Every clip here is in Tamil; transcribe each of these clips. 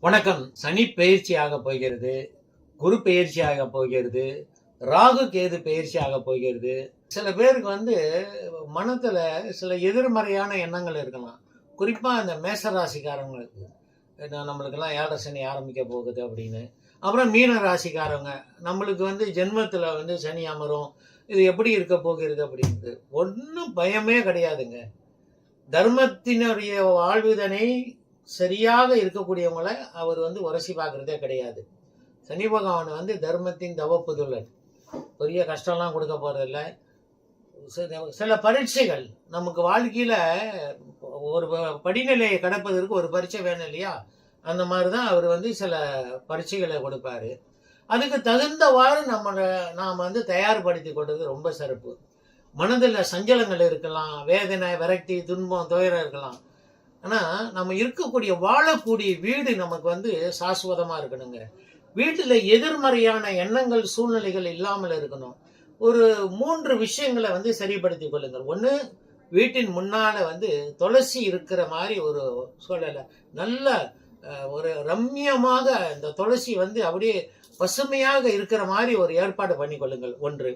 வணக்கம். சனி பயிற்சி ஆக போகிறது. குரு பயிற்சியாக ஆக போகிறது. ராகு கேது பயிற்சியாக போகிறது. சில பேருக்கு வந்து மனத்தில் சில எதிர்மறையான எண்ணங்கள் இருக்கலாம். குறிப்பாக அந்த மேச ராசிக்காரங்களுக்கு நம்மளுக்கெல்லாம் ஏழரை சனி ஆரம்பிக்க போகுது அப்படின்னு. அப்புறம் மீன ராசிக்காரங்க நம்மளுக்கு வந்து ஜென்மத்தில் வந்து சனி அமரும். இது எப்படி இருக்க போகிறது அப்படின்றது. ஒன்றும் பயமே கிடையாதுங்க. தர்மத்தினுடைய வாழ்விதனை சரியாக இருக்கக்கூடியவங்களை அவர் வந்து உரசி பார்க்குறதே கிடையாது. சனி பகவான் வந்து தர்மத்தின் தவப்புதுள்ளன் பெரிய கஷ்டம்லாம் கொடுக்க போகிறதில்ல சில- சில பரீட்சைகள். நமக்கு வாழ்க்கையில் ஒரு படிநிலையை கடப்பதற்கு ஒரு பரீட்சை வேணும் இல்லையா? அந்த மாதிரி தான் அவர் வந்து சில பரீட்சைகளை கொடுப்பாரு. அதுக்கு தகுந்தவாறு நம்மளை நாம் வந்து தயார்படுத்தி கொண்டது ரொம்ப சிறப்பு. மனதில் சஞ்சலங்கள் இருக்கலாம். வேதனை விரக்தி துன்பம் துயரம் இருக்கலாம். ஆனால் நம்ம இருக்கக்கூடிய வாழக்கூடிய வீடு நமக்கு வந்து சாஸ்வதமாக இருக்கணுங்க. வீட்டில் எதிர்மறையான எண்ணங்கள் சூழ்நிலைகள் இல்லாமல் இருக்கணும். ஒரு மூன்று விஷயங்களை வந்து சரிப்படுத்தி கொள்ளுங்கள். ஒன்று வீட்டின் முன்னால வந்து துளசி இருக்கிற மாதிரி ஒரு சூழலை நல்ல ஒரு ரம்மியமாக இந்த துளசி வந்து அப்படியே பசுமையாக இருக்கிற மாதிரி ஒரு ஏற்பாடு பண்ணி கொள்ளுங்கள். ஒன்று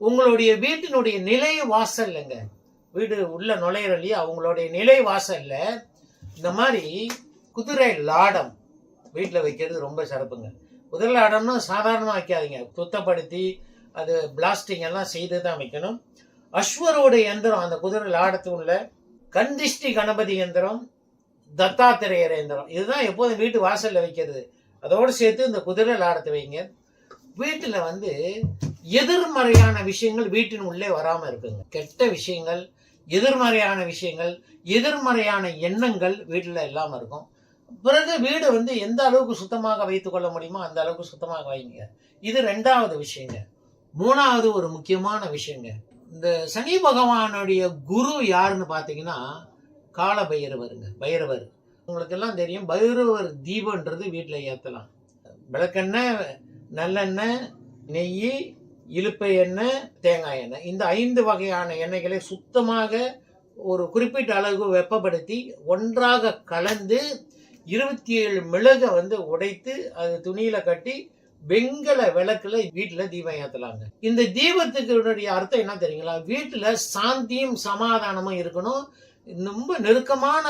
உங்களுடைய வீட்டினுடைய நிலை வாசல்லைங்க. வீடு உள்ள நுழையிற அவங்களுடைய நிலை வாசல்ல இந்த மாதிரி குதிரை லாடம் வீட்டில் வைக்கிறது ரொம்ப சிறப்புங்க. குதிரை லாடம்னா சாதாரணமாக வைக்காதீங்க. சுத்தப்படுத்தி அது பிளாஸ்டிங் எல்லாம் செய்து தான் வைக்கணும். அஸ்வரோட எந்திரம் அந்த குதிரை லாடத்து உள்ள கந்திஷ்டி கணபதி எந்திரம் தத்தாத்திரேயர் எந்திரம் இதுதான் எப்போதும் வீட்டு வாசலில் வைக்கிறது. அதோடு சேர்த்து இந்த குதிரை லாடத்தை வைங்க. வீட்டில் வந்து எதிர்மறையான விஷயங்கள் வீட்டின் உள்ளே வராமல் இருக்குங்க. கெட்ட விஷயங்கள் எதிர்மறையான விஷயங்கள் எதிர்மறையான எண்ணங்கள் வீட்டில் இல்லாமல் இருக்கும். பிறகு வீடு வந்து எந்த அளவுக்கு சுத்தமாக வைத்து கொள்ள முடியுமோ அந்த அளவுக்கு சுத்தமாக வைங்க. இது ரெண்டாவது விஷயங்க. மூணாவது ஒரு முக்கியமான விஷயங்க. இந்த சனி பகவானுடைய குரு யாருன்னு பார்த்தீங்கன்னா கால பைரவருங்க. பைரவர். உங்களுக்கு எல்லாம் தெரியும் பைரவர் தீபன்றது வீட்டில் ஏற்றலாம் விளக்கெண்ணெய் நல்லெண்ணெய் நெய் இலுப்பை எண்ணெய் தேங்காய் எண்ணெய். இந்த ஐந்து வகையான எண்ணெய்களை சுத்தமாக ஒரு குறிப்பிட்ட அளவு வெப்பப்படுத்தி ஒன்றாக கலந்து இருபத்தி ஏழு மிளகை வந்து உடைத்து அது துணியில கட்டி வெங்கல விளக்குல வீட்டில் தீபம் ஏற்றலாங்க இந்த தீபத்துக்கு அர்த்தம் என்ன தெரியுங்களா? வீட்டில் சாந்தியும் சமாதானமும் இருக்கணும். ரொம்ப நெருக்கமான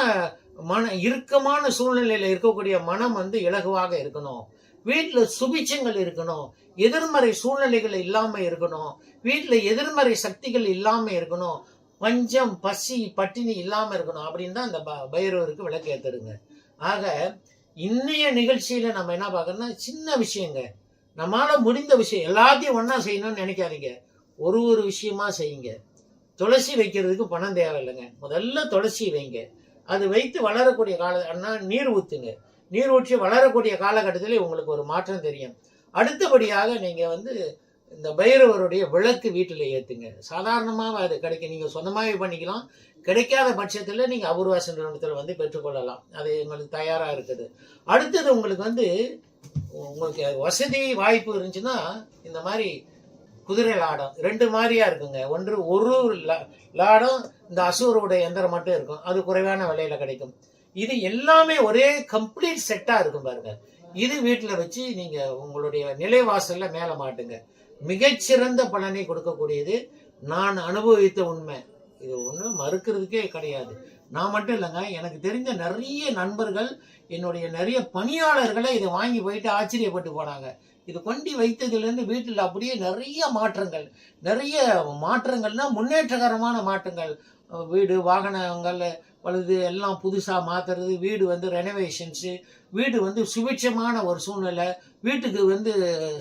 மன இறுக்கமான சூழ்நிலையில் இருக்கக்கூடிய மனம் வந்து இலகுவாக இருக்கணும். வீட்டில் சுபிச்சங்கள் இருக்கணும். எதிர்மறை சூழ்நிலைகள் இல்லாமல் இருக்கணும். வீட்டில் எதிர்மறை சக்திகள் இல்லாமல் இருக்கணும். பஞ்சம் பசி பட்டினி இல்லாமல் இருக்கணும் அப்படின்னு தான் அந்த ப- பைரவருக்கு விளக்கு ஏத்துருங்க ஆக இன்னைய நிகழ்ச்சியில் நம்ம என்ன பார்க்கறோம்னா சின்ன விஷயங்க. நம்மளால் முடிந்த விஷயம் எல்லாத்தையும் ஒன்றா செய்யணும்னு நினைக்காதீங்க. ஒரு ஒரு விஷயமா செய்யுங்க. துளசி வைக்கிறதுக்கு பணம் தேவையில்லைங்க. முதல்ல துளசி வைங்க. அது வைத்து வளரக்கூடிய கால அண்ணா நீர் ஊற்றுங்க நீரூற்றி வளரக்கூடிய காலகட்டத்தில் உங்களுக்கு ஒரு மாற்றம் தெரியும். அடுத்தபடியாக நீங்கள் வந்து இந்த பைரவருடைய விளக்கு வீட்டில் ஏற்றுங்க சாதாரணமாக அது கிடைக்கும் நீங்கள் சொந்தமாகவே பண்ணிக்கலாம். கிடைக்காத பட்சத்தில் நீங்கள் அபூர்வாசன் நிறுவனத்தில் வந்து பெற்றுக்கொள்ளலாம். அது உங்களுக்கு தயாராக இருக்குது. அடுத்தது உங்களுக்கு வந்து உங்களுக்கு வசதி வாய்ப்பு இருந்துச்சுன்னா இந்த மாதிரி குதிரை லாடம் ரெண்டு மாதிரியா இருக்குங்க. ஒன்று ஒரு லா- லாடம் இந்த அசூருடைய எந்திரம் மட்டும் இருக்கும். அது குறைவான விலையில கிடைக்கும். இது எல்லாமே ஒரே கம்ப்ளீட் செட்டா இருக்கும் பாருங்க. இது வீட்டில் வச்சு நீங்க உங்களுடைய நிலைவாசலில் மேல மாட்டுங்க. மிகச்சிறந்த பலனை கொடுக்கக்கூடியது. நான் அனுபவித்த உண்மை. இது ஒன்றும் மறுக்கிறதுக்கே கிடையாது. நான் மட்டும் இல்லைங்க எனக்கு தெரிஞ்ச நிறைய நண்பர்கள் என்னுடைய நிறைய பணியாளர்களை இதை வாங்கி போயிட்டு ஆச்சரியப்பட்டு போனாங்க. இது கொண்டு வைத்ததுலேருந்து வீட்டில் அப்படியே நிறைய மாற்றங்கள் நிறைய மாற்றங்கள்னா முன்னேற்றகரமான மாற்றங்கள். வீடு வாகனங்கள் பழுது எல்லாம் புதுசாக மாற்றுறது வீடு வந்து ரெனோவேஷன்ஸு வீடு வந்து சுபிட்சமான ஒரு சூழ்நிலை வீட்டுக்கு வந்து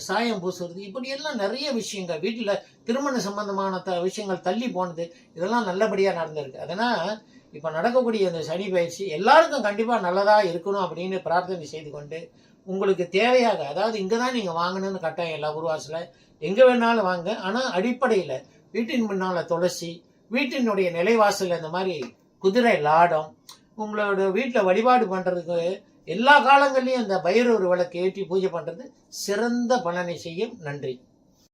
சாயம் பூசுறது இப்படி எல்லாம் நிறைய விஷயங்கள் வீட்டில் திருமண சம்பந்தமான த விஷயங்கள் தள்ளி போனது இதெல்லாம் நல்லபடியாக நடந்திருக்கு. அதனால் இப்போ நடக்கக்கூடிய இந்த சனி பயிற்சி எல்லாருக்கும் கண்டிப்பாக நல்லதாக இருக்கணும் அப்படின்னு பிரார்த்தனை செய்து கொண்டு உங்களுக்கு தேவையாக அதாவது இங்கே தான் நீங்கள் வாங்கணும்னு கட்டாயம் இல்லை உருவாசில் எங்கே வேணாலும் வாங்க. ஆனால் அடிப்படையில் வீட்டின் முன்னால் துளசி வீட்டினுடைய நிலைவாசல் இந்த மாதிரி குதிரை லாடம் உங்களோட வீட்டில் வழிபாடு பண்ணுறதுக்கு எல்லா காலங்கள்லையும் இந்த பைரவர் விளக்கு ஏற்றி பூஜை பண்ணுறது சிறந்த பலனை செய்யும். நன்றி.